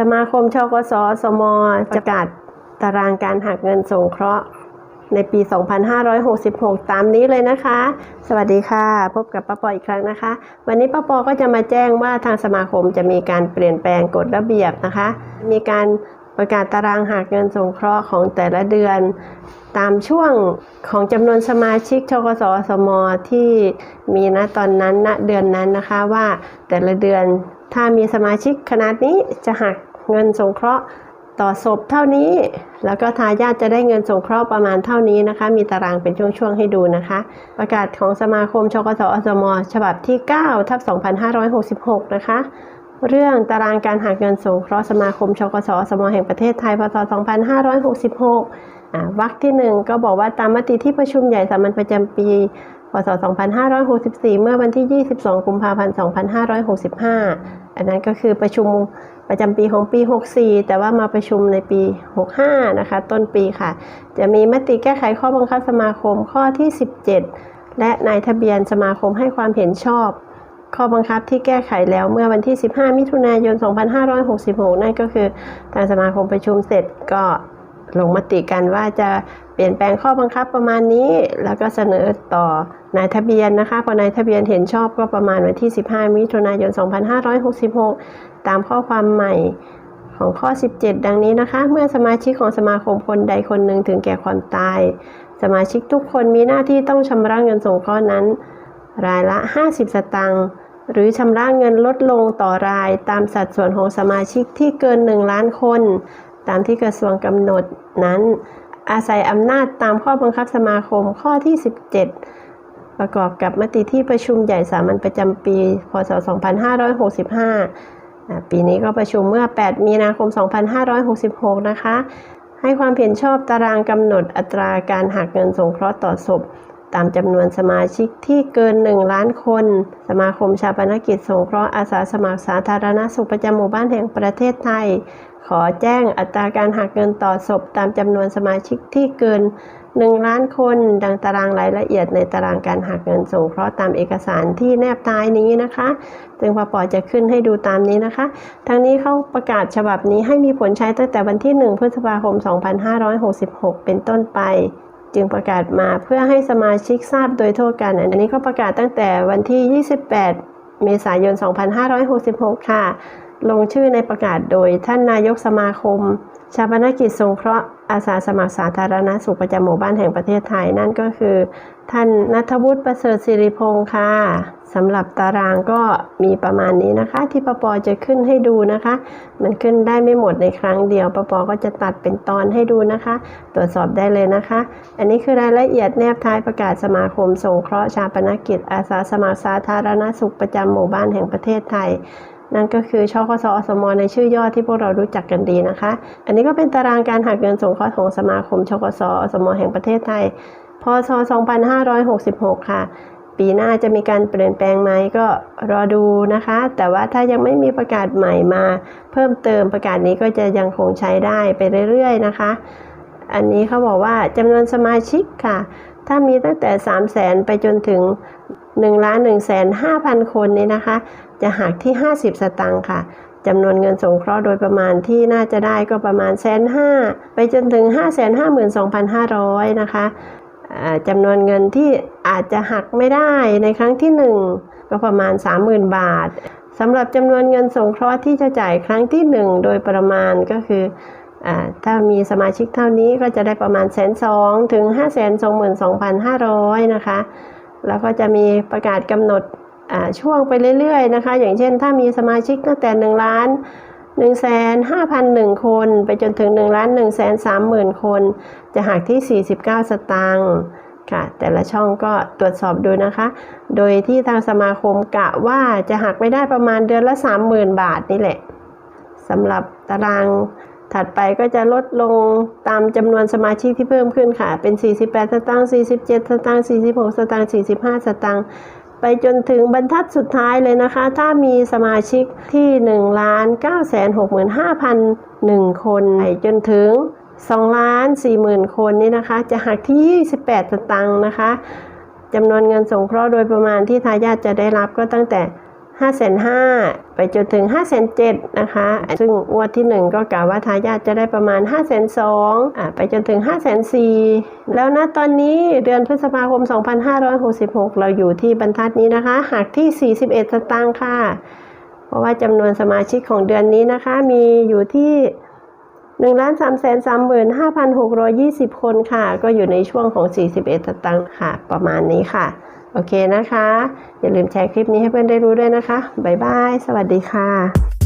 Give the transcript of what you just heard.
สมาคมชกสสมประกาศตารางการหักเงินสงเคราะห์ในปี 2566 ตามนี้เลยนะคะ สวัสดีค่ะ พบกับป้าปออีกครั้งนะคะ วันนี้ป้าปอก็จะมาแจ้งว่าทางสมาคมจะมีการเปลี่ยนแปลงกฎระเบียบนะคะ มีการประกาศตารางหักเงินสงเคราะห์ของแต่ละเดือน ตามช่วงของจำนวนสมาชิกชกสสมที่มีณตอนนั้นณเดือนนั้นนะคะว่าแต่ละเดือนถ้ามีสมาชิกขนาดนี้จะหัก เงินสงเคราะห์ต่อศพเท่านี้ แล้วก็ทายาทจะได้เงินสงเคราะห์ประมาณเท่านี้นะคะ มีตารางเป็นช่วงๆให้ดูนะคะ ประกาศของสมาคมชกสอสม ฉบับที่9ทับ2566 นะคะ เรื่องตารางการหักเงินสงเคราะห์สมาคมชกสอสม แห่งประเทศไทยพศ2566อ่าวรรคที่ 1 ก็บอกว่าตามมติที่ประชุมใหญ่สามัญประจำปีพศ 2564 เมื่อวันที่ 22 กุมภาพันธ์ 2565 อันนั้นก็คือประชุม ประจำปีของปี 64 แต่ว่ามาประชุมในปี 65 นะคะ ต้นปีค่ะ จะมีมติแก้ไขข้อบังคับสมาคมข้อที่ 17 และนายทะเบียนสมาคมให้ความเห็นชอบ ข้อบังคับที่แก้ไขแล้วเมื่อวันที่ 15 มิถุนายน 2566 นั่นก็คือทางสมาคมประชุมเสร็จก็ ลงมติกันว่าจะเปลี่ยนแปลงข้อบังคับประมาณนี้ แล้วก็เสนอต่อนายทะเบียนนะคะพอนายทะเบียนเห็นชอบก็ประมาณวันที่ 15 มิถุนายน 2566 ตามข้อความใหม่ของข้อ 17 ดังนี้นะคะ เมื่อสมาชิกของสมาคมคนใดคนหนึ่งถึงแก่ความตาย สมาชิกทุกคนมีหน้าที่ต้องชำระเงินสงเคราะห์นั้น รายละ 50 สตางค์หรือชำระเงินลดลงต่อรายตามสัดส่วนของสมาชิกที่เกิน 1 ล้านคน ตามที่กระทรวงกำหนดนั้น อาศัยอำนาจตามข้อบังคับสมาคมข้อที่ 17 ประกอบกับมติที่ประชุมใหญ่สามัญประจำปี พศ 2565 ปีนี้ก็ประชุมเมื่อ 8 มีนาคม 2566 นะคะ ให้ความเห็นชอบตารางกำหนดอัตราการหักเงินสงเคราะห์ต่อศพ ตามจำนวนสมาชิกที่เกิน 1 ล้านคน สมาคมชาปนกิจสงเคราะห์อาสาสมัครสาธารณสุขประจำหมู่บ้านแห่งประเทศไทย ขอแจ้งอัตราการหักเงินต่อศพ ตามจำนวนสมาชิกที่เกิน 1 ล้านคน ดังตารางรายละเอียดในตารางการหักเงินสงเคราะห์ตามเอกสารที่แนบท้ายนี้นะคะซึ่งปปจะขึ้นให้ดูตามนี้นะคะ ทั้งนี้เขาประกาศฉบับนี้ให้มีผลใช้ตั้งแต่วันที่ 1 พฤษภาคม 2566 เป็นต้นไป จึงประกาศมาเพื่อให้สมาชิกทราบโดยทั่วกัน อันนี้เขาประกาศตั้งแต่วันที่ 28 เมษายน 2566 ค่ะ ลงชื่อในประกาศโดยท่านนายกสมาคม ชาปนกิจสงเคราะห์อาสาสมัครสาธารณสุขประจำหมู่บ้านแห่งประเทศไทยนั่นก็คือ ท่านนัทวุฒิประเสริฐสิริพงศ์ค่ะสำหรับตารางก็มีประมาณนี้นะคะ ที่ปปจะขึ้นให้ดูนะคะ มันขึ้นได้ไม่หมดในครั้งเดียวปปก็จะตัดเป็นตอนให้ดูนะคะ ตรวจสอบได้เลยนะคะ อันนี้คือรายละเอียดแนบท้ายประกาศสมาคม สงเคราะห์ชาปนกิจ อาสาสมัครสาธารณสุขประจำหมู่บ้านแห่งประเทศไทย นั่นก็คือชคสอสมในชื่อย่อที่พวกเรารู้จักกันดีนะคะ อันนี้ก็เป็นตารางการหักเงินสงเคราะห์ของสมาคมชคสอสมแห่งประเทศไทย พศ 2566 ค่ะ ปีหน้าจะมีการเปลี่ยนแปลงไหมก็รอดูนะคะ แต่ว่าถ้ายังไม่มีประกาศใหม่มา เพิ่มเติมประกาศนี้ก็จะยังคงใช้ได้ไปเรื่อยๆนะคะ อันนี้เขาบอกว่าจำนวนสมาชิกค่ะ ถ้ามีตั้งแต่ 3 0 0แสนไปจนถึง1ล้าน1แสน5พันคนนี้นะคะ จะหักที่ 50 สตางค์ค่ะจำนวนเงินสงเคราะห์โดยประมาณที่น่าจะได้ก็ประมาณแสนห้าไปจนถึง 5 5 2 5 0 0 นะคะอ่าจำนวนเงินที่อาจจะหักไม่ได้ในครั้งที่ 1 ก็ประมาณ 30,000 บาทสำหรับจำนวนเงินสงเคราะห์ที่จะจ่ายครั้งที่ 1 โดยประมาณก็คืออถ้ามีสมาชิกเท่านี้ก็จะได้ประมาณแสนสองถึง5 2 2 5 0 0นะคะแล้วก็จะมีประกาศกำหนด ช่วงไปเรื่อยๆนะคะ อย่างเช่นถ้ามีสมาชิกตั้งแต่ 1 ล้าน1แสน5,001 คน ไปจนถึง 1 ล้าน1แสน30,000 คน จะหักที่ 49 สตางค์ค่ะ แต่ละช่องก็ตรวจสอบดูนะคะ โดยที่ทางสมาคมกะว่าจะหักไม่ได้ประมาณเดือนละ 30,000 บาทนี่แหละสำหรับตารางถัดไปก็จะลดลงตามจำนวนสมาชิกที่เพิ่มขึ้นค่ะ เป็น 48 สตางค์ 47 สตางค์ 46 สตางค์ 45 สตางค์ ไปจนถึงบรรทัดสุดท้ายเลยนะคะ ถ้ามีสมาชิกที่1ล้าน9 6 5 0 0คนไปจนถึง2ล้าน4 0,000 คนนี่นะคะ จะหักที่ 28 สตังค์นะคะจำนวนเงินสงเคราะห์โดยประมาณที่ทายาทจะได้รับก็ตั้งแต่ 5 5 0 0 0ไปจนถึง5 7 0 0 0นะคะ ซึ่งงวดที่ 1 ก็กล่าวว่าทายาทจะได้ประมาณ5 2 0 0 0อ่าไปจนถึง5 4 0 0 0แล้วนะตอนนี้เดือนพฤษภาคม 2566 เราอยู่ที่บรรทัดนี้นะคะ หักที่ 41 สตางค์ค่ะ เพราะว่าจำนวนสมาชิกของเดือนนี้นะคะ มีอยู่ที่1ล้าน3 3 5 6 2 0คนค่ะ ก็อยู่ในช่วงของ41สตางค์ค่ะ ประมาณนี้ค่ะ โอเคนะคะ อย่าลืมแชร์คลิปนี้ให้เพื่อนได้รู้ด้วยนะคะ บ๊ายบาย สวัสดีค่ะ